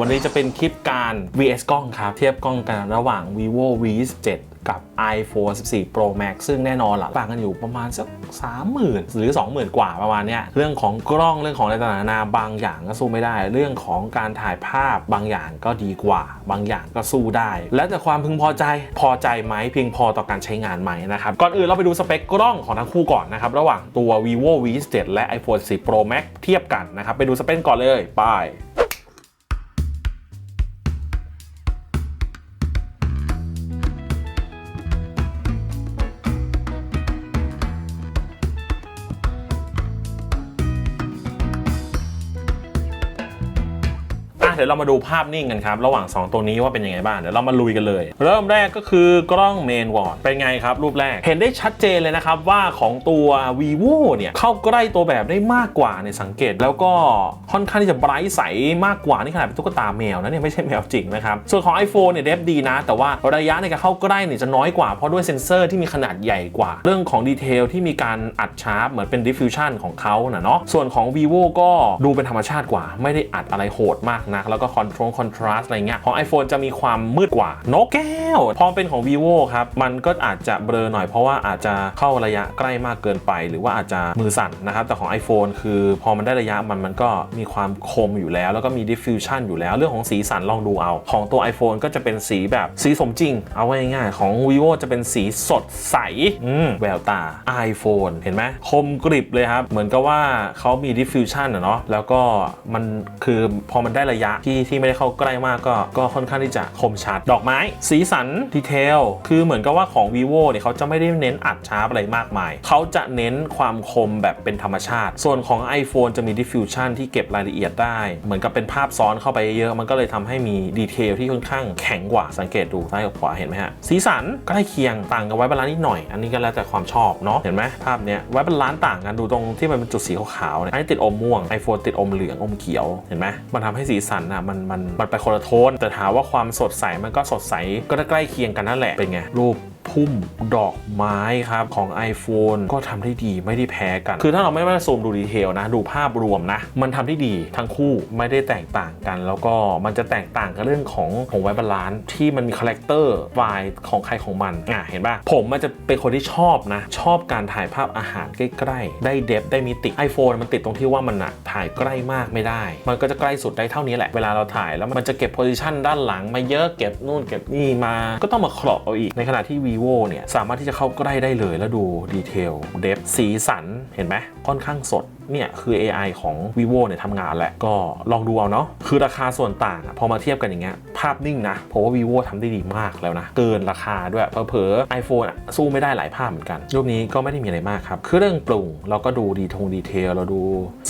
วันนี้จะเป็นคลิปการ vs กล้องครับ เทียบกล้องกันระหว่าง vivo v 2 7กับ iPhone 14 Pro Max ซึ่งแน่นอนล่ะต่างกันอยู่ประมาณสัก 30,000 หรือ 20,000 กว่าประมาณเนี้ยเรื่องของกล้องเรื่องของอะไรต่างๆนานาบางอย่างก็สู้ไม่ได้ เรื่องของการถ่ายภาพบางอย่างก็ดีกว่า บางอย่างก็สู้ได้ แล้วแต่ความพึงพอใจพอใจไหมเพียงพอต่อการใช้งานไหมนะครับ ก่อนอื่นเราไปดูสเปคกล้องของทั้งคู่ก่อนนะครับ ระหว่างตัว vivo v 7และ iPhone 14 Pro Max เทียบกันนะครับไปดูสเปคก่อนเลยไป เดี๋ยวเรามาดูภาพนิ่งกันครับ ระหว่าง 2 ตัวนี้ว่าเป็นยังไงบ้างเดี๋ยวเรามาลุยกันเลย เริ่มแรกก็คือกล้องเมนวอร์ดเป็นไงครับ รูปแรกเห็นได้ชัดเจนเลยนะครับว่าของตัว vivo เนี่ยเข้าใกล้ตัวแบบได้มากกว่าในสังเกต แล้วก็ค่อนข้างที่จะไบรท์ใสมากกว่านี่ขนาดเป็นตุ๊กตาแมวนะเนี่ยไม่ใช่แมวจริงนะครับส่วนของ iPhone เนี่ยเดฟดีนะ แต่ว่าระยะในการเข้าใกล้เนี่ยจะน้อยกว่าเพราะด้วยเซ็นเซอร์ที่มีขนาดใหญ่กว่า เรื่องของดีเทลที่มีการอัดชาร์ปเหมือนเป็น diffusion ของเขานะเนาะส่วนของ vivo ก็ดูเป็นธรรมชาติกว่า ไม่ได้อัดอะไรโหดมากนักแล้วก็ control contrast อะไรเงี้ยของ iPhone จะมีความมืดกว่านกแก้ว พอเป็นของ vivo ครับ มันก็อาจจะเบลอหน่อยเพราะว่าอาจจะเข้าระยะใกล้มากเกินไป หรือว่าอาจจะมือสั่นนะครับ แต่ของ iPhone คือพอมันได้ระยะมันมันก็มีความคมอยู่แล้ว แล้วก็มี diffusion อยู่แล้ว เรื่องของสีสันลองดูเอา ของตัว iPhone ก็จะเป็นสีแบบสีสมจริง เอาไว้ง่ายของ vivo จะเป็นสีสดใสอืมแววตา iPhone เห็นไหมคมกริบเลยครับ เหมือนกับว่าเขามี diffusion อะเนาะแล้วก็มันคือพอมันได้ระยะที่ที่ไม่ได้เข้าใกล้มากก็ก็ค่อนข้างที่จะคมชัด ดอกไม้ สีสันดีเทลคือเหมือนกับว่าของ vivo เนี่ยเขาจะไม่ได้เน้นอัดชาร์ปอะไรมากมาย เขาจะเน้นความคมแบบเป็นธรรมชาติ ส่วนของ iPhone จะมี diffusion ที่เก็บรายละเอียดได้ เหมือนกับเป็นภาพซ้อนเข้าไปเยอะมันก็เลยทำให้มีดีเทลที่ค่อนข้างแข็งกว่าสังเกตดูซ้ายกับขวาเห็นไหมฮะสีสันใกล้เคียงต่างกับไว้บาลานซ์นิดหน่อย อันนี้ก็แล้วแต่ความชอบเนาะเห็นไหมภาพเนี้ยไว้บาลานซ์ต่างกันดูตรงที่มันเป็นจุดสีขาวๆเนี่ยอันนี้ติดอมม่วง iPhone ติดอมเหลืองอมเขียวเห็นไหมมันทำให้สีสันอะมันมันมันไปคนละโทนแต่ถามว่าความสดใสมันก็สดใสก็ใกล้เคียงกันนั่นแหละเป็นไงรูป พุ่มดอกไม้ครับของ iPhone ก็ทำได้ดีไม่ได้แพ้กัน คือถ้าเราไม่มาซูมดูดีเทลนะ ดูภาพรวมนะ มันทำได้ดีทั้งคู่ไม่ได้แตกต่างกัน แล้วก็มันจะแตกต่างกับเรื่องของของไวบาลานซ์ที่มันมีคาแรคเตอร์ไฟล์ของใครของมันอะเห็นป่ะ ผมมันจะเป็นคนที่ชอบนะ ชอบการถ่ายภาพอาหารใกล้ๆ ได้เดฟได้มิติ iPhone มันติดตรงที่ว่ามันอะถ่ายใกล้มากไม่ได้ มันก็จะใกล้สุดได้เท่านี้แหละเวลาเราถ่ายแล้วมันจะเก็บโพซิชันด้านหลังมาเยอะเก็บนู่นเก็บนี่มา ก็ต้องมาครอบเอาอีกในขณะที่ vivo เนี่ย สามารถที่จะเข้าใกล้ได้เลยแล้วดูดีเทลเดฟสีสันเห็นไหมค่อนข้างสด เนี่ยคือ AI ของ vivo เนี่ยทำงานแหละก็ลองดูเอาเนาะคือราคาส่วนต่างพอมาเทียบกันอย่างเงี้ยภาพนิ่งนะเพราะว่า vivo ทำได้ดีมากแล้วนะ เกินราคาด้วยเผลอๆ iPhone สู้ไม่ได้หลายภาพเหมือนกัน รูปนี้ก็ไม่ได้มีอะไรมากครับ คือเรื่องปรุงเราก็ดูดีทงดีเทลเราดู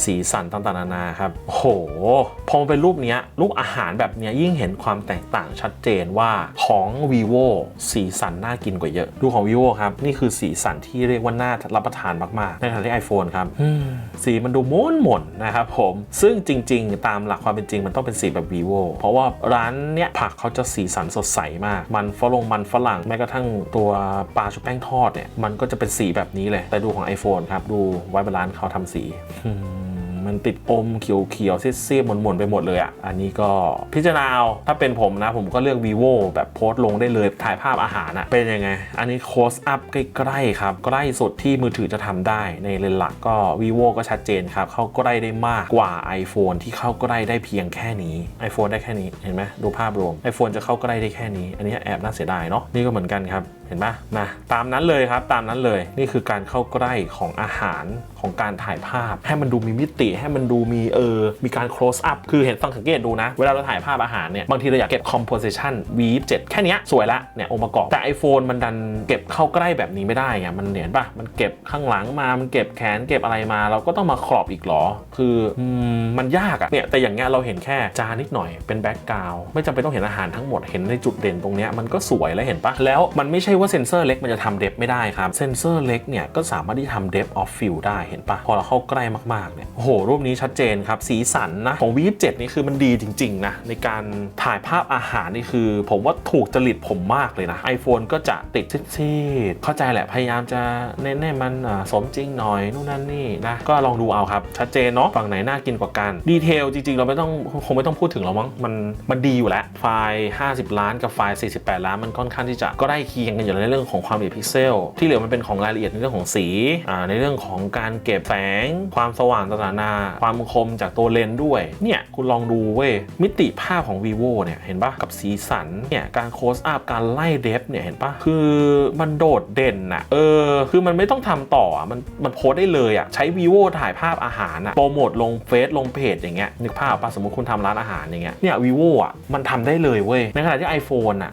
สีสันต่างๆนานาครับโหพอมาเป็นรูปเนี้ยรูปอาหารแบบเนี้ยยิ่งเห็นความแตกต่างชัดเจนว่าของ vivo สีสันน่ากินกว่าเยอะ ดูของ vivo ครับ นี่คือสีสันที่เรียกว่าน่ารับประทานมากๆ ในขณะที่ iPhone ครับสีมันดูม้วนหม่นนะครับผม ซึ่งจริง ๆ ตามหลักความเป็นจริงมันต้องเป็นสีแบบ vivo เพราะว่าร้านเนี้ยผักเขาจะสีสันสดใสมาก มันฝรั่งมันฝรั่งแม้กระทั่งตัวปลาชุบแป้งทอดเนี่ยมันก็จะเป็นสีแบบนี้เลย แต่ดูของ iPhone ครับ ดูไว้บนร้านเขาทำสี มันติดอมเขียวๆเสียๆหม่นๆไปหมดเลยอะ อันนี้ก็พิจารณาเอาถ้าเป็นผมนะ ผมก็เลือก vivo แบบโพสต์ลงได้เลยถ่ายภาพอาหารอะเป็นยังไง อันนี้ close up ใกล้ๆครับ ใกล้สุดที่มือถือจะทำได้ในเลนหลักก็ vivo ก็ชัดเจนครับ เข้าใกล้ได้มากกว่า iPhone ที่เข้าใกล้ได้เพียงแค่นี้ iPhone ได้แค่นี้เห็นไหมดูภาพรวม iPhone จะเข้าใกล้ได้แค่นี้ อันนี้แอบน่าเสียดายเนาะนี่ก็เหมือนกันครับเห็นปะนะตามนั้นเลยครับตามนั้นเลยนี่คือการเข้าใกล้ของอาหารของการถ่ายภาพ ให้มันดูมีมิติให้มันดูมีเออมีการ close up คือเห็นต้องสังเกตดูนะ เวลาเราถ่ายภาพอาหารเนี่ย บางทีเราอยากเก็บ composition V7 แค่นี้สวยละเนี่ยองค์ประกอบ แต่ iPhone มันดันเก็บเข้าใกล้แบบนี้ไม่ได้ไงมันเห็นปะมันเก็บข้างหลังมา มันเก็บแขนเก็บอะไรมา เราก็ต้องมาครอบอีกหรอ คือมมันยากอะเนี่ยแต่อย่างเงี้ยเราเห็นแค่จานนิดหน่อยเป็นแบ็กกราวไม่จำเป็นต้องเห็นอาหารทั้งหมดเห็นในจุดเด่นตรงเนี้ยมันก็สวยแล้วเห็นปะแล้วมันไม่ใช่ว่าเซนเซอร์เล็กมันจะทำเดฟไม่ได้ครับ เซนเซอร์เล็กเนี่ยก็สามารถที่ทำเดฟออฟฟิลได้เห็นปะพอเราเข้าใกล้มากๆเนี่ยโอ้โห รูปนี้ชัดเจนครับ สีสันนะ ของ V27 นี่คือมันดีจริง ๆ นะ ในการถ่ายภาพอาหารนี่คือ ผมว่าถูกจริตผมมากเลยนะ iPhone ก็จะติดซีดๆเข้าใจแหละพยายามจะเน้นให้มันสมจริงหน่อยนู่นนั่นนี่นะก็ลองดูเอาครับ ชัดเจนเนาะฝั่งไหนน่ากินกว่ากันดีเทลจริงๆ เราไม่ต้องคงไม่ต้องพูดถึงหรอกมั้งมันมันดีอยู่แล้วไฟล์ 50 ล้านกับไฟล์ 48 ล้านมันค่อนข้างที่จะก็ได้เคียงกันอยู่แล้วในเรื่องของความละเอียดพิกเซล ที่เหลือมันเป็นของรายละเอียดในเรื่องของสีในเรื่องของการเก็บแสงความสว่างต่างๆนาความคมจากตัวเลนส์ด้วย เนี่ยคุณลองดูเว้ยมิติภาพของ vivo เนี่ยเห็นปะกับสีสันเนี่ยการโคสอัพการไล่เดฟเนี่ยเห็นปะคือมันโดดเด่นอะเออ คือมันไม่ต้องทำต่อมันมันโพสได้เลยอะใช้ vivo ถ่ายภาพอาหารอะโปรโมทลงเฟซลงเพจอย่างเงี้ยนึกภาพปะสมมติคุณทำร้านอาหารอย่างเงี้ยเนี่ย vivo อะมันทำได้เลยเว้ยในขณะที่ iPhone อะ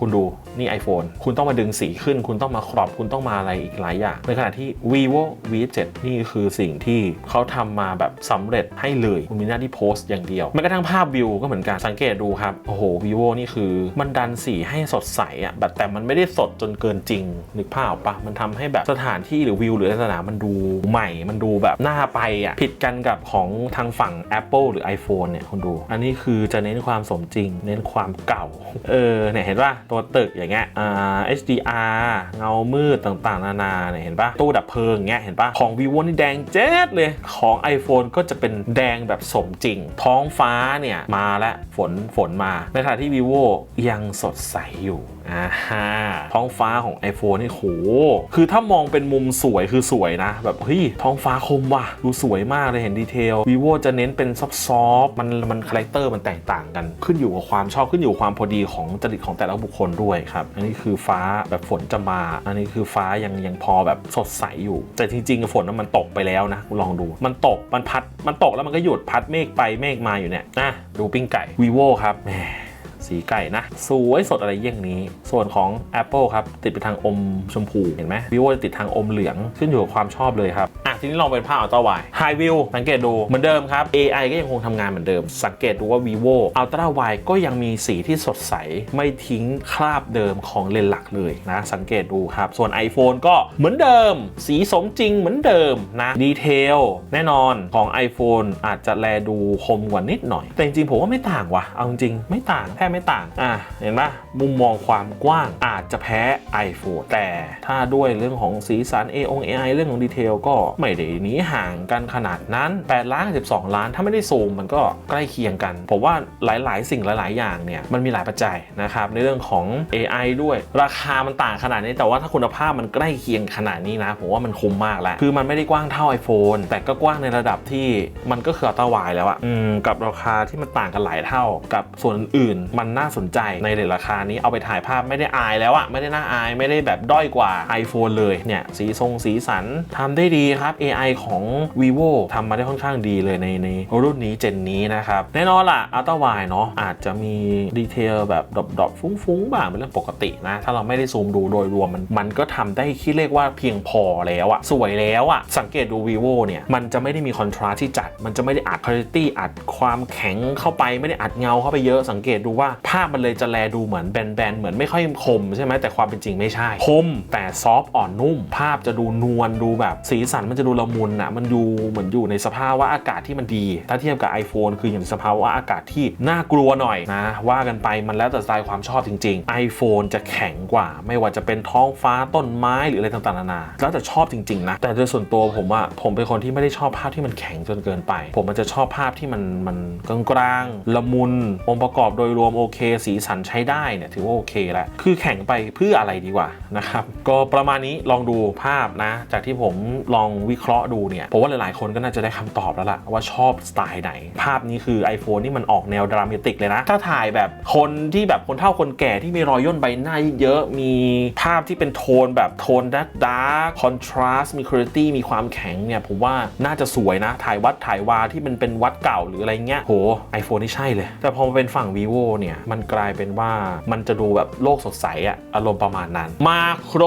คุณดูนี่ iPhone คุณต้องมาดึงสีขึ้น คุณต้องมาครอบ คุณต้องมาอะไรอีกหลายอย่าง ในขณะที่ vivo v7 นี่คือสิ่งที่เขาทำมาแบบสำเร็จให้เลย คุณมีหน้าที่โพสต์อย่างเดียวแม้กระทั่งภาพวิวก็เหมือนกัน สังเกตดูครับ โอ้โห vivo นี่คือ มันดันสีให้สดใสอะแบบแต่มันไม่ได้สดจนเกินจริงนึกภาพออกปะมันทำให้แบบสถานที่หรือวิวหรือสถานมันดูใหม่ มันดูแบบน่าไปอะผิดกันกับของทางฝั่ง Apple หรือ iPhone เนี่ยคุณดู อันนี้คือจะเน้นความสมจริง เน้นความเก่า เออเนี่ยเห็นป่ะตัวตึกอย่างเงี้ยอ่า HDR เงามืดต่างๆ นานาเนี่ยเห็นปะตู้ดับเพลิงเงี้ยเห็นปะของ vivo นี่แดงเจ๊ดเลยของ iPhone ก็จะเป็นแดงแบบสมจริง ท้องฟ้าเนี่ยมาแล้วฝนฝนมาในขณะที่ vivo ยังสดใสอยู่อ่าฮะท้องฟ้าของ iPhone นี่โหคือถ้ามองเป็นมุมสวยคือสวยนะ แบบเฮ้ยท้องฟ้าคมว่ะดูสวยมากเลยเห็นดีเทล vivo จะเน้นเป็นซอฟต์มันมันคาแรคเตอร์มันแตกต่างกัน ขึ้นอยู่กับความชอบขึ้นอยู่ความพอดีของจริตของแต่ละบุคคนด้วยครับ อันนี้คือฟ้าแบบฝนจะมา อันนี้คือฟ้ายังยังพอแบบสดใสอยู่ แต่จริงๆฝนนั้นมันตกไปแล้วนะลองดู มันตกมันพัดมันตกแล้วมันก็หยุดพัดเมฆไปเมฆมาอยู่เนี่ยนะดูปิ้งไก่ vivo ครับแหม สีไก่นะ สวยสดอะไรเยี่ยงนี้ ส่วนของ Apple ครับ ติดไปทางอมชมพูเห็นไหม vivo จะติดทางอมเหลืองขึ้นอยู่กับความชอบเลยครับอะทีนี้ลองเป็นภาพ Ultra Wide High View สังเกตดูเหมือนเดิมครับ AI ก็ยังคงทำงานเหมือนเดิม สังเกตดูว่า vivo Ultra Wide ก็ยังมีสีที่สดใสไม่ทิ้งคราบเดิมของเลนส์หลักเลยนะสังเกตดูครับส่วน iPhone ก็เหมือนเดิม สีสมจริงเหมือนเดิมนะดีเทลแน่นอนของ iPhone อาจจะแลดูคมกว่านิดหน่อย แต่จริงๆผมว่าไม่ต่างว่ะเอาจริงไม่ต่างแทบไม่ต่าง อะ เห็นปะมุมมองความกว้างอาจจะแพ้ iPhone แต่ถ้าด้วยเรื่องของสีสัน A อง AI เรื่องของดีเทลก็ไม่ได้หนีห่างกันขนาดนั้น8ล้านกับ12 ล้าน ถ้าไม่ได้ซูมมันก็ใกล้เคียงกัน ผมว่าหลายๆ สิ่งหลาย ๆ อย่างเนี่ย มันมีหลายปัจจัยนะครับ ในเรื่องของ AI ด้วย ราคามันต่างขนาดนี้ แต่ว่าถ้าคุณภาพมันใกล้เคียงขนาดนี้นะ ผมว่ามันคุ้มมากแล้ว คือมันไม่ได้กว้างเท่า iPhone แต่ก็กว้างในระดับที่มันก็คืออัลตร้าวด์แล้วอะกับราคาที่มันต่างกันหลายเท่ากับส่วนอื่นมันน่าสนใจในเรทราคานี้เอาไปถ่ายภาพไม่ได้อายแล้วอะไม่ได้น่าอายไม่ได้แบบด้อยกว่า iPhone เลยเนี่ยสีทรงสีสันทำได้ดีครับ AI ของ vivo ทำมาได้ค่อนข้างดีเลยในในรุ่นนี้เจนนี้นะครับ แน่นอนล่ะ อัลตร้าไวด์เนาะอาจจะมีดีเทลแบบดรอปๆฟุ้งๆบ้างเป็นเรื่องปกตินะ ถ้าเราไม่ได้ซูมดูโดยรวมมันมันก็ทำได้ที่เรียกว่าเพียงพอแล้วอะสวยแล้วอะสังเกตดู vivo เนี่ย มันจะไม่ได้มีคอนทราสที่จัด มันจะไม่ได้อัดคุณภาพอัดความแข็งเข้าไปไม่ได้อัดเงาเข้าไปเยอะสังเกตดูว่าภาพมันเลยจะแลดูเหมือนแบนๆเหมือนไม่ค่อยคมใช่ไหมแต่ความเป็นจริงไม่ใช่คมแต่ซอฟต์อ่อนนุ่ม ภาพจะดูนวลดูแบบสีสันมันจะดูละมุนอะมันดูเหมือนอยู่ในสภาวะอากาศที่มันดี ถ้าเทียบกับ iPhone คืออยู่ในสภาวะอากาศที่น่ากลัวหน่อยนะว่ากันไปมันแล้วแต่สไตล์ความชอบจริง ๆ iPhone จะแข็งกว่า ไม่ว่าจะเป็นท้องฟ้าต้นไม้หรืออะไรต่างๆนานาแล้วแต่ชอบจริงๆนะแต่โดยส่วนตัวผมอะผมเป็นคนที่ไม่ได้ชอบภาพที่มันแข็งจนเกินไป ผมมันจะชอบภาพที่มันมันกลางๆละมุนองค์ประกอบโดยรวมโอเค สีสันใช้ได้เนี่ยถือว่าโอเคแล้วคือแข็งไปเพื่ออะไรดีกว่านะครับก็ประมาณนี้ลองดูภาพนะ จากที่ผมลองวิเคราะห์ดูเนี่ยผมว่าหลายๆคนก็น่าจะได้คำตอบแล้วล่ะว่าชอบสไตล์ไหน ภาพนี้คือ iPhone นี่มันออกแนวดรามาติกเลยนะ ถ้าถ่ายแบบคนที่แบบคนเฒ่าคนแก่ที่มีรอยย่นใบหน้าเยอะมีภาพที่เป็นโทนแบบโทนดักดาร์คอนทราสต์มีคุณภาพมีความแข็งเนี่ยผมว่าน่าจะสวยนะ ถ่ายวัดถ่ายวาที่มันเป็นวัดเก่าหรืออะไรเงี้ยโห iPhone นี่ใช่เลย แต่พอมาเป็นฝั่ง vivo เนี่ยเนี่ยมันกลายเป็นว่ามันจะดูแบบโลกสดใสอะอารมณ์ประมาณนั้น มาโคร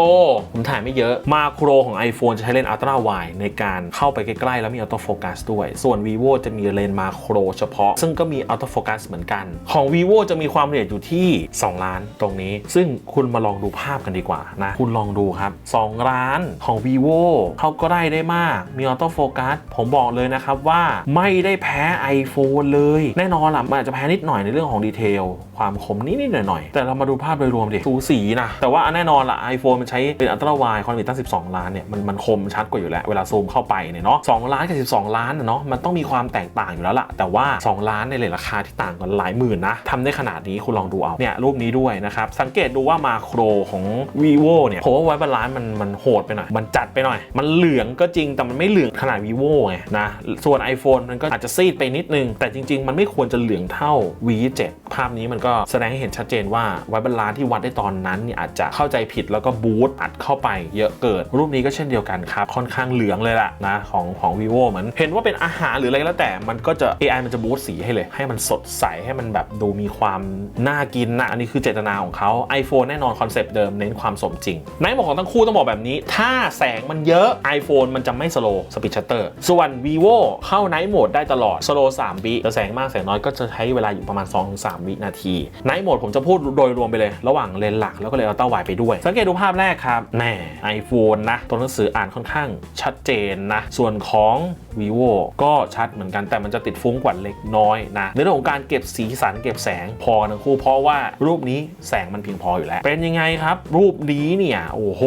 ผมถ่ายไม่เยอะมาโครของ iPhone จะใช้เลนส์อัลตร้าไวในการเข้าไปใกล้ๆ แล้วมีออโต้โฟกัสด้วย ส่วน vivo จะมีเลนส์มาโครเฉพาะ ซึ่งก็มีออโต้โฟกัสเหมือนกัน ของ vivo จะมีความละเอียดอยู่ที่ 2 ล้านตรงนี้ ซึ่งคุณมาลองดูภาพกันดีกว่านะคุณลองดูครับ 2 ล้านของ vivo เขาก็ได้ได้มากมีออโต้โฟกัสผมบอกเลยนะครับว่าไม่ได้แพ้ iPhone เลย แน่นอนล่ะมันอาจจะแพ้นิดหน่อยในเรื่องของดีเทลความคมนิดๆหน่อยๆแต่เรามาดูภาพโดยรวมดิสูสีนะ แต่ว่าแน่นอนละ iPhone มันใช้เป็นอัลตร้าไวความละเอียดตั้ง 12 ล้านเนี่ยมันมันคมชัดกว่าอยู่แล้ว เวลาซูมเข้าไปเนี่ยเนาะ2ล้านกับ 12 ล้านนะเนาะมันต้องมีความแตกต่างอยู่แล้วล่ะแต่ว่า 2 ล้านในเลทราคาที่ต่างกันหลายหมื่นนะทำได้ขนาดนี้คุณลองดูเอาเนี่ยรูปนี้ด้วยนะครับสังเกตดูว่ามาโครของ vivo เนี่ยผมว่าไว้บาลานซ์มันมันโหดไปหน่อยมันจัดไปหน่อย มันเหลืองก็จริงแต่มันไม่เหลืองขนาด vivo ไงนะส่วน iPhone มันก็อาจจะซีดไปนิดนึงแต่จริง ๆ มันไม่ควรจะเหลืองเท่า V7 ภาพนี้มันก็แสดงให้เห็นชัดเจนว่าไวบาลานที่วัดได้ตอนนั้นเนี่ยอาจจะเข้าใจผิดแล้วก็บูตอัดเข้าไปเยอะเกินรูปนี้ก็เช่นเดียวกันครับ ค่อนข้างเหลืองเลยล่ะนะของของ vivo เหมือนเห็นว่าเป็นอาหารหรืออะไรก็แล้วแต่มันก็จะ AI มันจะบูตสีให้เลย ให้มันสดใสให้มันแบบดูมีความน่ากินนะอันนี้คือเจตนาของเขา iPhone แน่นอนคอนเซปต์เดิมเน้นความสมจริงในหมดของทั้งคู่ต้องบอกแบบนี้ ถ้าแสงมันเยอะ iPhone มันจะไม่สโลว์สปีดชัตเตอร์ส่วน vivo เข้าไนท์โหมดได้ตลอดสโลว์3วิแต่แสงมากแสงน้อยก็จะใช้เวลาอยู่ประมาณ2-3วินาทีไนท์โหมดผมจะพูดโดยรวมไปเลย ระหว่างเลนหลักแล้วก็เลนอัลต้าไวไปด้วย สังเกตดูภาพแรกครับแหม่ไอโฟนนะตัวหนังสืออ่านค่อนข้างชัดเจนนะส่วนของ vivo ก็ชัดเหมือนกันแต่มันจะติดฟุ้งกว่าเล็กน้อยนะในเรื่องของการเก็บสีสันเก็บแสงพอทั้งคู่เพราะว่ารูปนี้แสงมันเพียงพออยู่แล้ว เป็นยังไงครับ รูปนี้เนี่ยโอ้โห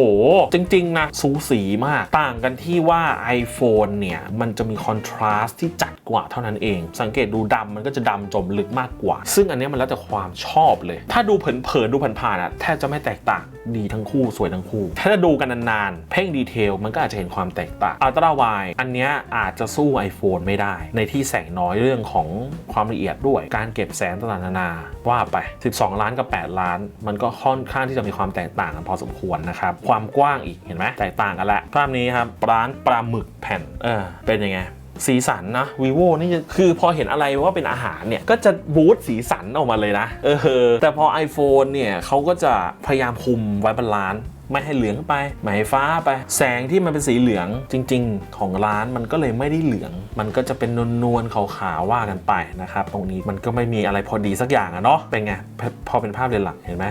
จริง ๆ นะสูสีมากต่างกันที่ว่า iPhone เนี่ย มันจะมีคอนทราสต์ที่จัดกว่าเท่านั้นเอง สังเกตดูดำมันก็จะดำจมลึกมากกว่า ซึ่งอันนี้มันแล้วแต่ความชอบเลย ถ้าดูเผินๆดูผ่านๆอะแทบจะไม่แตกต่างดีทั้งคู่สวยทั้งคู่ ถ้าจะดูกันนานๆเพ่งดีเทลมันก็อาจจะเห็นความแตกต่างอัลตร้าไวอันเนี้ยอาจจะสู้ iPhone ไม่ได้ ในที่แสงน้อยเรื่องของความละเอียดด้วย การเก็บแสงต่างๆนานาว่าไป 12 ล้านกับ 8 ล้าน มันก็ค่อนข้างที่จะมีความแตกต่างกันพอสมควรนะครับ ความกว้างอีกเห็นไหมแตกต่างกันละภาพนี้ครับร้านปลาหมึกแผ่นเออเป็นยังไงสีสันนะ vivo นี่คือพอเห็นอะไรว่าเป็นอาหารเนี่ย ก็จะบูตสีสันออกมาเลยนะ เออ แต่พอ iPhone เนี่ยเขาก็จะพยายามคุมไว้บาลานซ์ ไม่ให้เหลืองไปไม่ให้ฟ้าไป แสงที่มันเป็นสีเหลืองจริง ๆ ของร้านมันก็เลยไม่ได้เหลือง มันก็จะเป็นนวลๆขาวๆว่ากันไปนะครับ ตรงนี้มันก็ไม่มีอะไรพอดีสักอย่างอะเนาะเป็นไงพอเป็นภาพเรียนหลักเห็นไหม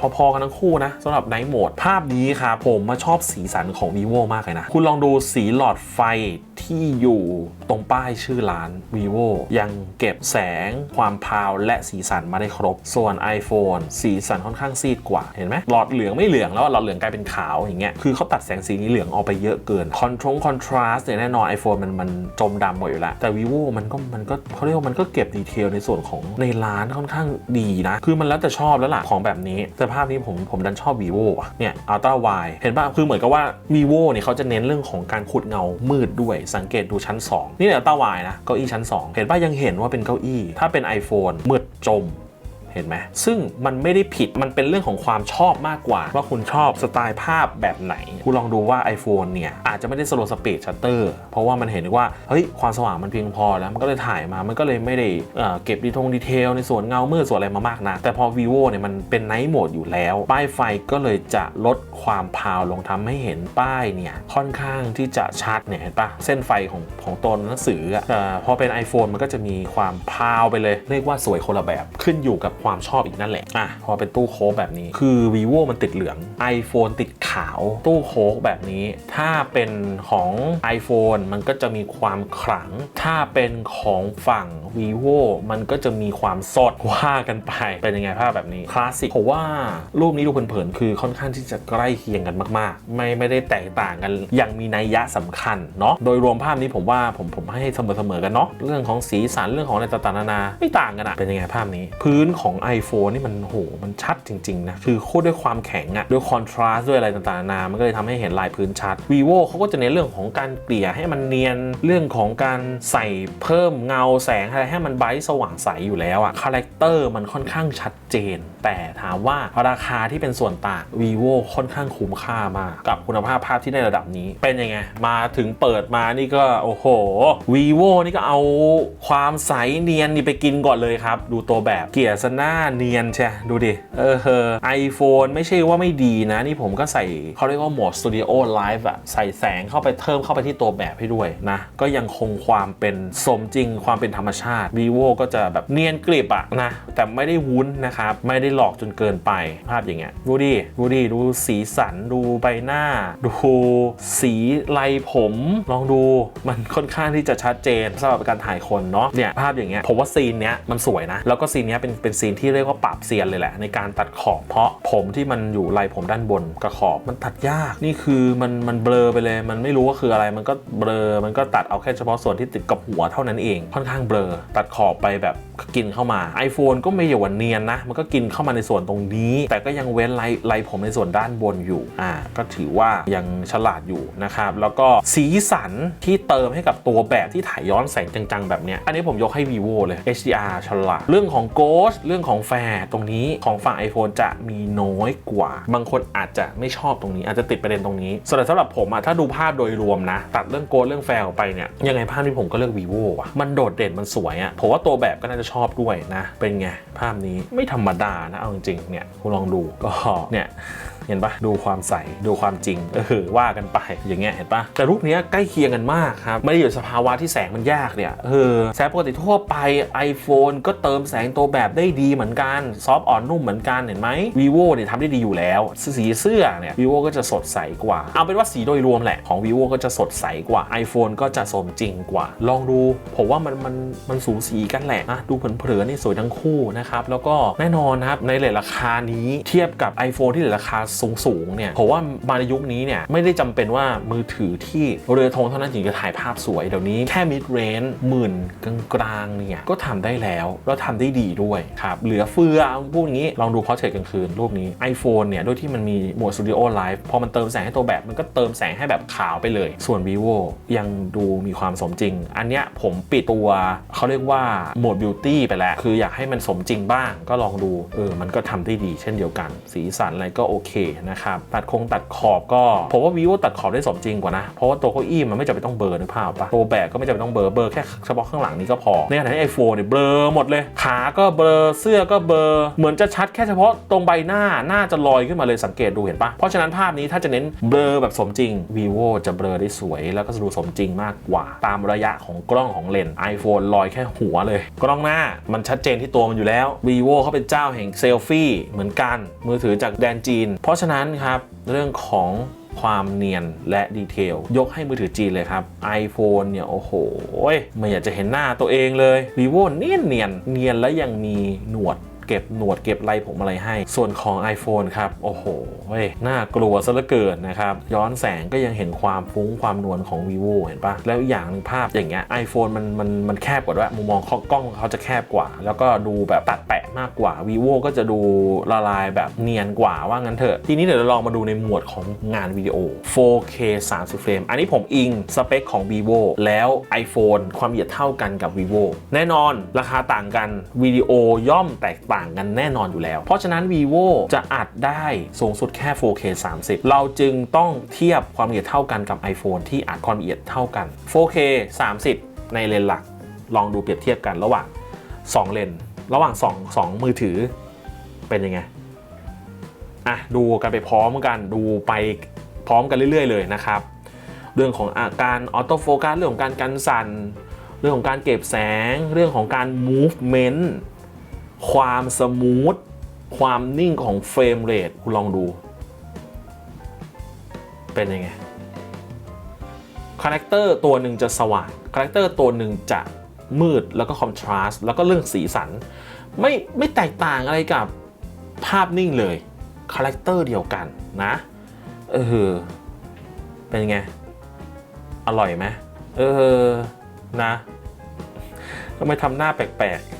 พอๆกันทั้งคู่นะสำหรับไนท์โหมดภาพนี้ครับผมมาชอบสีสันของ vivo มากเลยนะ คุณลองดูสีหลอดไฟที่อยู่ตรงป้ายชื่อร้าน vivo ยังเก็บแสงความพาวและสีสันมาได้ครบ ส่วน iPhone สีสันค่อนข้างซีดกว่าเห็นไหมหลอดเหลืองไม่เหลืองแล้วหลอดเหลืองกลายเป็นขาวอย่างเงี้ยคือเขาตัดแสงสีนี้เหลืองออกไปเยอะเกินคอนทร l คอนทราสเนี่ยแน่นอน iPhone มันมันจมดำหมดอยู่แล้วแต่ vivo มันก็มันก็เขาเรียกว่ามันก็เก็บดีเทลในส่วนของในร้านค่อนข้างดีนะ คือมันแล้วแต่ชอบแล้วล่ะของแบบนี้แต่ภาพนี้ผมผมดันชอบ vivo อะเนี่ย ultra wide เห็นป่ะคือเหมือนกับว่า vivo เนี่ยเขาจะเน้นเรื่องของการขุดเงามืดด้วยสังเกตดูชั้น 2 นี่เนี่ย ultra wide นะเก้าอี้ชั้น 2 เห็นป่ะยังเห็นว่าเป็นเก้าอี้ ถ้าเป็น iPhone มืดจม ห็นไหมซึ่งมันไม่ได้ผิดมันเป็นเรื่องของความชอบมากกว่า ว่าคุณชอบสไตล์ภาพแบบไหน คุณลองดูว่า iPhone เนี่ย อาจจะไม่ได้สโลว์สปีดชัตเตอร์เพราะว่ามันเห็นว่าเฮ้ยความสว่างมันเพียงพอแล้วมันก็เลยถ่ายมามันก็เลยไม่ได้เเก็บดีทงดีเทลในส่วนเงามืดส่วนอะไรมามากนะแต่พอ vivo เนี่ยมันเป็นไนท์โหมดอยู่แล้ว ป้ายไฟก็เลยจะลดความพาวลงทำให้เห็นป้ายเนี่ยค่อนข้างที่จะชัดเนี่ยเห็นปะเส้นไฟของของตัวหนังสืออะพอเป็น iPhone มันก็จะมีความพาวไปเลย เรียกว่าสวยคนละแบบขึ้นอยู่กับความชอบอีกนั่นแหละอะพอเป็นตู้โค้กแบบนี้ คือ vivo มันติดเหลือง iPhone ติดขาว ตู้โค้กแบบนี้ ถ้าเป็นของ iPhone มันก็จะมีความขลัง ถ้าเป็นของฝั่ง vivo มันก็จะมีความสดว่ากันไป เป็นยังไงภาพแบบนี้คลาสสิกผมว่ารูปนี้ดูเผินๆคือค่อนข้างที่จะใกล้เคียงกันมาก ๆ ไม่ไม่ได้แตกต่างกันอย่างมีนัยยะสำคัญเนาะโดยรวมภาพนี้ผมว่าผมผมให้เสมอๆกันเนาะเรื่องของสีสันเรื่องของอะไรต่างๆนานาไม่ต่างกันอะเป็นยังไงภาพนี้ พื้นของของ iPhone นี่มันโหมันชัดจริง ๆ นะ คือโคตรด้วยความแข็งอะด้วยคอนทราสต์ด้วยอะไรต่างๆนานามันก็เลยทำให้เห็นลายพื้นชัด vivo เขาก็จะเน้นเรื่องของการเกลี่ยให้มันเนียนเรื่องของการใส่เพิ่มเงาแสงอะไรให้มันไบท์สว่างใสอยู่แล้วอะคาแรคเตอร์มันค่อนข้างชัดเจน แต่ถามว่าราคาที่เป็นส่วนต่าง vivo ค่อนข้างคุ้มค่ามากกับคุณภาพภาพที่ได้ระดับนี้เป็นยังไง มาถึงเปิดมานี่ก็โอ้โห vivo นี่ก็เอาความใสเนียนนี่ไปกินก่อนเลยครับ ดูตัวแบบเกียร์ซะหน้าเนียนใช่ดูดิ เออเฮอ iPhone ไม่ใช่ว่าไม่ดีนะ นี่ผมก็ใส่เขาเรียกว่าโหมด Studio Live อะใส่แสงเข้าไปเพิ่มเข้าไปที่ตัวแบบให้ด้วยนะ ก็ยังคงความเป็นสมจริงความเป็นธรรมชาติ vivo ก็จะแบบเนียนกริบอะนะ แต่ไม่ได้วุ้นนะครับ ไม่ได้หลอกจนเกินไปภาพอย่างเงี้ยดูดิดูดิดูสีสันดูใบหน้า ดูสีลผมลองดูมันค่อนข้างที่จะชัดเจนสำหรับการถ่ายคนเนาะเนี่ยภาพอย่างเงี้ยผมว่าซีนเนี้ยมันสวยนะ แล้วก็ซีนเนี้ยเป็นเป็นซีนที่เรียกว่าปราบเซียนเลยแหละ ในการตัดขอบเพราะผมที่มันอยู่ลายผมด้านบนกับขอบมันตัดยากนี่คือมันมันเบลอไปเลย มันไม่รู้ว่าคืออะไรมันก็เบลอมันก็ตัดเอาแค่เฉพาะส่วนที่ติดกับหัวเท่านั้นเองค่อนข้างเบลอตัดขอบไปแบบกินเข้ามา iPhone ก็ไม่อย่ว่าเนียนนะ มันก็กินเข้ามาในส่วนตรงนี้ แต่ก็ยังเว้นลายลายผมในส่วนด้านบนอยู่อ่าก็ถือว่ายังฉลาดอยู่นะครับแล้วก็สีสันที่เติมให้กับตัวแบบที่ถ่ายย้อนแสงจังๆ แบบเนี้ยอันนี้ผมยกให้ vivo เลย HDR ฉลาดเรื่องของ Ghost เรื่องื่องของแฟร์ตรงนี้ของฝั่ง iPhone จะมีน้อยกว่า บางคนอาจจะไม่ชอบตรงนี้ อาจจะติดประเด็นตรงนี้ส่วนสำหรับผมอะถ้าดูภาพโดยรวมนะ ตัดเรื่องโกสเรื่องแฟร์ออกไปเนี่ยยังไงภาพที่ผมก็เลือก vivo ว่ะมันโดดเด่นมันสวยอะผมว่าตัวแบบก็น่าจะชอบด้วยนะ เป็นไงภาพนี้ไม่ธรรมดานะเอาจริงๆเนี่ยคุณลองดูก็เนี่ย เห็นปะดูความใสดูความจริงเออว่ากันไปอย่างเงี้ยเห็นปะแต่รูปเนี้ยใกล้เคียงกันมากครับไม่ได้อยู่สภาวะที่แสงมันยากเนี่ยเออแสงปกติทั่วไป iPhone ก็เติมแสงตัวแบบได้ดีเหมือนกันซอฟอ่อนนุ่มเหมือนกันเห็นไหม vivo เนี่ยทำได้ดีอยู่แล้วสีเสื้อเนี่ย vivo ก็จะสดใสกว่า เอาเป็นว่าสีโดยรวมแหละของ vivo ก็จะสดใสกว่า iPhone ก็จะสมจริงกว่า ลองดูผมว่ามันมันมันสูสีกันแหละนะดูเผินๆนี่สวยทั้งคู่นะครับแล้วก็แน่นอนนะครับในเลทราคานี้เทียบกับ iPhone ที่เลทราคาสูงๆเนี่ยผมว่ามาในยุคนี้เนี่ยไม่ได้จำเป็นว่ามือถือที่เรือธงเท่านั้นถึงจะถ่ายภาพสวยเดี๋ยวนี้แค่ mid range หมื่นกลางๆเนี่ยก็ทำได้แล้ว แล้วทำได้ดีด้วยครับเหลือเฟือพูดงนี้ ลองดูพอเทรกลางคืนรูปนี้ iPhone เนี่ยด้วยที่มันมีโหมด Studio Live พอมันเติมแสงให้ตัวแบบมันก็เติมแสงให้แบบขาวไปเลย ส่วน vivo ยังดูมีความสมจริง อันเนี้ยผมปิดตัวเขาเรียกว่าโหมด beauty ไปแล้ว คืออยากให้มันสมจริงบ้างก็ลองดูเออมันก็ทำได้ดีเช่นเดียวกัน สีสันอะไรก็โอเคนะครับตัดคงตัดขอบก็ผมว่า vivo ตัดขอบได้สมจริงกว่านะ เพราะว่าตัวเก้าอี้มันไม่จำเป็นต้องเบลอนึกภาพปะตัวแบบก็ไม่จำเป็นต้องเบลอเบลอแค่เฉพาะข้างหลังนี้ก็พอ ในขณะที่ iPhone เนี่ยเบลอหมดเลย ขาก็เบลอเสื้อก็เบลอเหมือนจะชัดแค่เฉพาะตรงใบหน้าหน้าจะลอยขึ้นมาเลยสังเกตดูเห็นปะเพราะฉะนั้นภาพนี้ถ้าจะเน้นเบลอแบบสมจริง vivo จะเบลอได้สวย แล้วก็ดูสมจริงมากกว่า ตามระยะของกล้องของเลนส์ iPhone ลอยแค่หัวเลย กล้องหน้ามันชัดเจนที่ตัวมันอยู่แล้ว vivo เขาเป็นเจ้าแห่งเซลฟี่เหมือนกันมือถือจากแดนจีนเพราะะฉะนั้นครับเรื่องของความเนียนและดีเทล ยกให้มือถือจีนเลยครับ iPhone เนี่ย โอ้โห ไม่อยากจะเห็นหน้าตัวเองเลย vivo เนียนเนียนเนียนและยังมีหนวด เก็บหนวดเก็บไรผมอะไรให้ ส่วนของ iPhone ครับ โอ้โหเว้ยน่ากลัวซะเหลือเกินนะครับ ย้อนแสงก็ยังเห็นความฟุ้งความนวลของ vivo เห็นปะแล้วอย่างหนึ่งภาพอย่างเงี้ย iPhone มันมันมันแคบกว่าด้วยมุมมองกล้องเขาจะแคบกว่า แล้วก็ดูแบบตัดแปะมากกว่า vivo ก็จะดูละลายแบบเนียนกว่าว่างั้นเถอะ ทีนี้เดี๋ยวเราลองมาดูในหมวดของงานวิดีโอ 4K 30เฟรมอันนี้ผมอิงสเปคของ vivo แล้ว iPhone ความละเอียดเท่ากันกับ vivo แน่นอนราคาต่างกันวิดีโอย่อมแตกต่างกันแน่นอนอยู่แล้ว เพราะฉะนั้น vivo จะอัดได้สูงสุดแค่ 4K 30 เราจึงต้องเทียบความละเอียดเท่ากันกับ iPhone ที่อัดความละเอียดเท่ากัน 4K 30 ในเลนส์หลัก ลองดูเปรียบเทียบกันระหว่าง 2 เลนระหว่าง 2 2 มือถือเป็นยังไงอะดูกันไปพร้อมกันดูไปพร้อมกันเรื่อย ๆ เลยนะครับ เรื่องของอาการออโต้โฟกัสเรื่องของการกันสั่น เรื่องของการเก็บแสง เรื่องของการ movement ความสมูท ความนิ่งของเฟรมเรทคุณลองดู เป็นยังไงคาแรคเตอร์ตัวหนึ่งจะสว่างคาแรคเตอร์ตัวหนึ่งจะมืดแล้วก็คอนทราสต์แล้วก็เรื่องสีสัน ไม่ไม่แตกต่างอะไรกับภาพนิ่งเลยคาแรคเตอร์เดียวกันนะเออเป็นไง อร่อยไหมเออนะทำไมทำหน้าแปลกๆ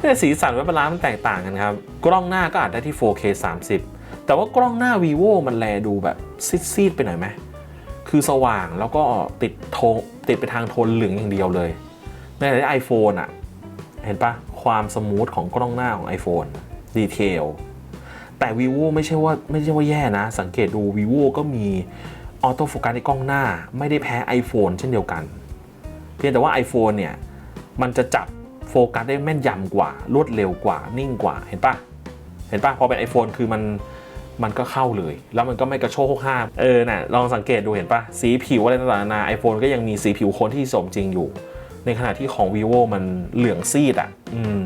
แต่สีสันและบาลานมันแตกต่างกันครับ กล้องหน้าก็อาจได้ที่ 4K 30 แต่ว่ากล้องหน้า vivo มันแลดูแบบซีดๆไปหน่อยไหม คือสว่างแล้วก็ติดโทติดไปทางโทนเหลืองอย่างเดียวเลย ในขณะที่ไอโฟนอะเห็นปะความสมูทของกล้องหน้าของ iPhone ดีเทลแต่ vivo ไม่ใช่ว่าไม่ใช่ว่าแย่นะ สังเกตดู vivo ก็มีออโต้โฟกัสในกล้องหน้า ไม่ได้แพ้ iPhone เช่นเดียวกัน เพียงแต่ว่า iPhone เนี่ย มันจะจับ โฟกัสได้แม่นยำกว่า รวดเร็วกว่า นิ่งกว่า เห็นปะเห็นปะพอเป็น iPhone คือมันมันก็เข้าเลย แล้วมันก็ไม่กระโชกห้ามเออน่ะลองสังเกตดูเห็นปะสีผิวอะไรต่างๆนานาไอโฟนก็ยังมีสีผิวคนที่สมจริงอยู่ ในขณะที่ของ vivo มันเหลืองซีดอะ อืม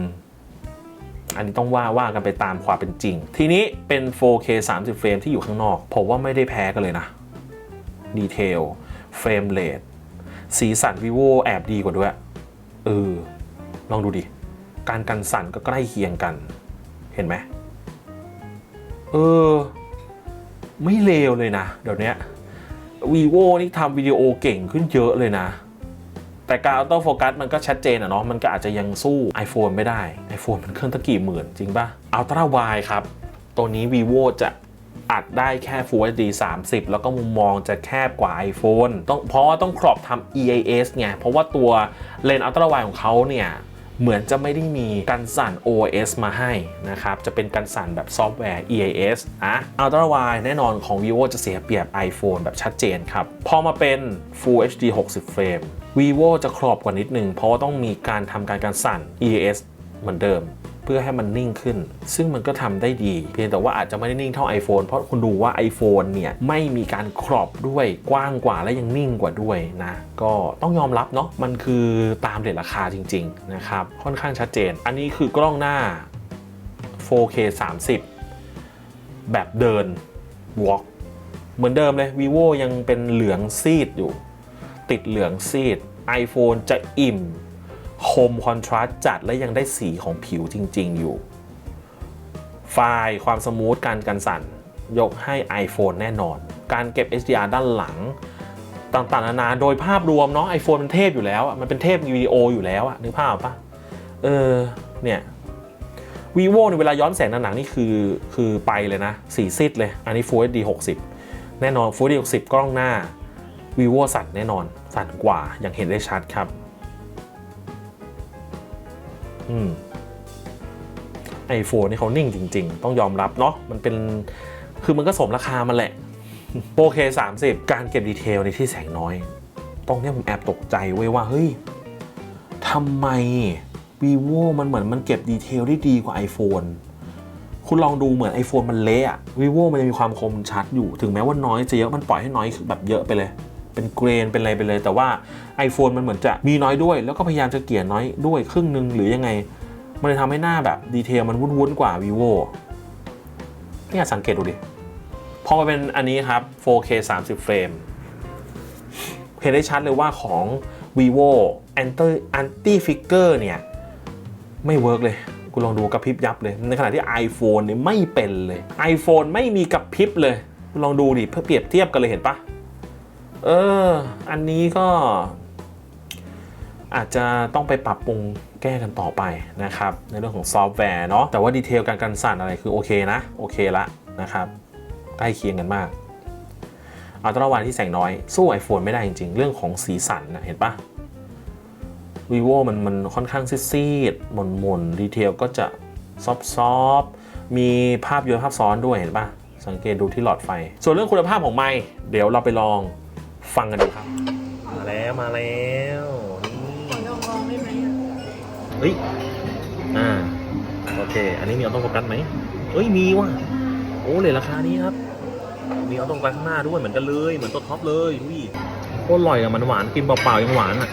อันนี้ต้องว่าว่ากันไปตามความเป็นจริง ทีนี้เป็น 4K 30 เฟรมที่อยู่ข้างนอก ผมว่าไม่ได้แพ้กันเลยนะดีเทลเฟรมเรทสีสัน vivo แอบดีกว่าด้วยเออ ลองดูดิ การกันสั่นก็ใกล้เคียงกัน เห็นไหม เออ ไม่เลวเลยนะเดี๋ยวนี้ vivo นี่ทำวิดีโอเก่งขึ้นเยอะเลยนะ แต่การออโต้โฟกัสมันก็ชัดเจนอะเนาะ มันก็อาจจะยังสู้ iPhone ไม่ได้ iPhone มันเครื่องตะกี่หมื่น จริงปะอัลตร้าไวครับ ตัวนี้ vivo จะอัดได้แค่ Full HD 30 แล้วก็มุมมองจะแคบกว่า iPhone ต้องเพราะว่าต้องครอบทำ EIS ไง เพราะว่าตัวเลนส์อัลตร้าไวของเขาเนี่ย เหมือนจะไม่ได้มีกันสั่น OS มาให้นะครับ จะเป็นกันสั่นแบบซอฟต์แวร์ EIS นะ Ultra Wide แน่นอนของ vivo จะเสียเปรียบ iPhone แบบชัดเจนครับ พอมาเป็น Full HD 60 เฟรม vivo จะครอบกว่านิดนึง เพราะว่าต้องมีการทำการกันสั่น EIS เหมือนเดิม เพื่อให้มันนิ่งขึ้น ซึ่งมันก็ทำได้ดี เพียงแต่ว่าอาจจะไม่ได้นิ่งเท่า iPhone เพราะคุณดูว่า iPhone เนี่ยไม่มีการครอบด้วยกว้างกว่าและยังนิ่งกว่าด้วยนะ ก็ต้องยอมรับเนาะมันคือตามเรทราคาจริง ๆ นะครับ ค่อนข้างชัดเจน อันนี้คือกล้องหน้า 4K 30 แบบเดิน walk เหมือนเดิมเลย vivo ยังเป็นเหลืองซีดอยู่ ติดเหลืองซีด iPhone จะอิ่ม คมคอนทราสต์จัดและยังได้สีของผิวจริง ๆ อยู่ ไฟล์ความสมูทการกันสั่น ยกให้ iPhone แน่นอน การเก็บ HDR ด้านหลังต่างๆนานาโดยภาพรวมเนาะ iPhone มันเทพอยู่แล้วมันเป็นเทพวิดีโออยู่แล้วอะนึกภาพปะเออเนี่ย vivo ในเวลาย้อนแสงหนังนี่คือคือไปเลยนะสีซิดเลย อันนี้ Full HD 60 แน่นอน Full HD 60 กล้องหน้า vivo สั่นแน่นอน สั่นกว่าอย่างเห็นได้ชัดครับ ไอโฟนนี่เขานิ่งจริง ๆ ต้องยอมรับเนาะมันเป็นคือมันก็สมราคามันแหละ 4K 30 การเก็บดีเทลในที่แสงน้อย ตรงเนี้ยผมแอบตกใจเว้ยว่า เฮ้ยทำไม vivo มันเหมือนมันเก็บดีเทลได้ดีกว่า iPhone คุณลองดูเหมือน iPhone มันเละ vivo มันจะมีความคมชัดอยู่ ถึงแม้ว่าน้อยจะเยอะมันปล่อยให้น้อยคือแบบเยอะไปเลย เป็นเกรนเป็นอะไรไปเลย แต่ว่า iPhone มันเหมือนจะมีน้อยด้วย แล้วก็พยายามจะเกี่ยน้อยด้วยครึ่งหนึ่งหรือยังไง มันเลยทำให้หน้าแบบดีเทลมันวุ้นๆกว่า vivo เนี่ยสังเกตดูดิ พอมาเป็นอันนี้ครับ 4K 30 เฟรม เห็นได้ชัดเลยว่าของ vivo anti anti figure เนี่ย ไม่เวิร์กเลยกูลองดูกระพริบยับเลย ในขณะที่ iPhone เนี่ยไม่เป็นเลย iPhone ไม่มีกระพริบเลย ลองดูดิเพื่อเปรียบเทียบกันเลยเห็นปะ เออ อันนี้ก็ อาจจะต้องไปปรับปรุงแก้กันต่อไปนะครับ ในเรื่องของซอฟต์แวร์เนาะแต่ว่าดีเทลการกันสั่นอะไรคือโอเคนะ โอเคละนะครับ ใกล้เคียงกันมากอัลตร้าไวที่แสงน้อย สู้ iPhone ไม่ได้จริงๆ เรื่องของสีสันนะเห็นปะ vivo มันมันค่อนข้างซีดๆหม่นหม่นดีเทลก็จะซอฟซอฟมีภาพย้อนภาพซ้อนด้วยเห็นปะสังเกตดูที่หลอดไฟ ส่วนเรื่องคุณภาพของไมค์เดี๋ยวเราไปลอง ฟังกันดูครับ มาแล้วมาแล้วนี่ลองลองได้ไหมอะเฮ้ยอ่าโอเค อันนี้มีออโต้โฟกัสไหมเอ้ยมีว่ะโอ้เลยราคานี้ครับ มีออโต้โฟกัสข้างหน้าด้วยเหมือนกันเลยเหมือนตัวท็อปเลยอุ้ยโคตรอร่อยอะมันหวานกินเปล่าๆยังหวานอะ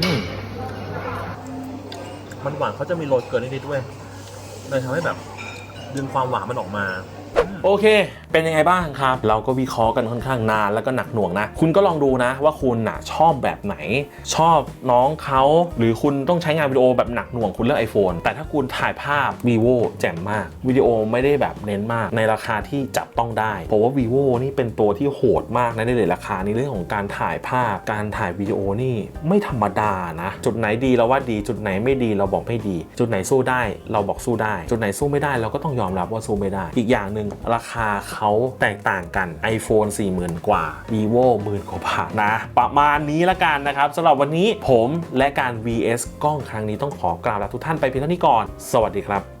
อืมมันหวานเขาจะมีโรยเกลือนิดๆด้วยเลยทำให้แบบดึงความหวานมันออกมา โอเค เป็นยังไงบ้างครับ เราก็วิเคราะห์กันค่อนข้างนานแล้วก็หนักหน่วงนะ คุณก็ลองดูนะว่าคุณน่ะชอบแบบไหน ชอบน้องเขา หรือคุณต้องใช้งานวิดีโอแบบหนักหน่วงคุณเลือก iPhone แต่ถ้าคุณถ่ายภาพ vivo แจ่มมาก วิดีโอไม่ได้แบบเน้นมากในราคาที่จับต้องได้เพราะว่า vivo นี่เป็นตัวที่โหดมากนะในเรื่องราคาในเรื่องของการถ่ายภาพ การถ่ายวิดีโอนี่ไม่ธรรมดานะ จุดไหนดีเราว่าดีจุดไหนไม่ดีเราบอกไม่ดี จุดไหนสู้ได้ เราบอกสู้ได้ จุดไหนสู้ไม่ได้เราก็ต้องยอมรับว่าสู้ไม่ได้ อีกอย่างหนึ่งราคาเขาแตกต่างกัน iPhone 40,000 กว่า vivo หมื่นกว่าบาทนะ ประมาณนี้ละกันนะครับสำหรับวันนี้ผมและการ vs กล้องครั้งนี้ต้องขอกราบลาทุกท่านไปเพียงเท่านี้ก่อน สวัสดีครับ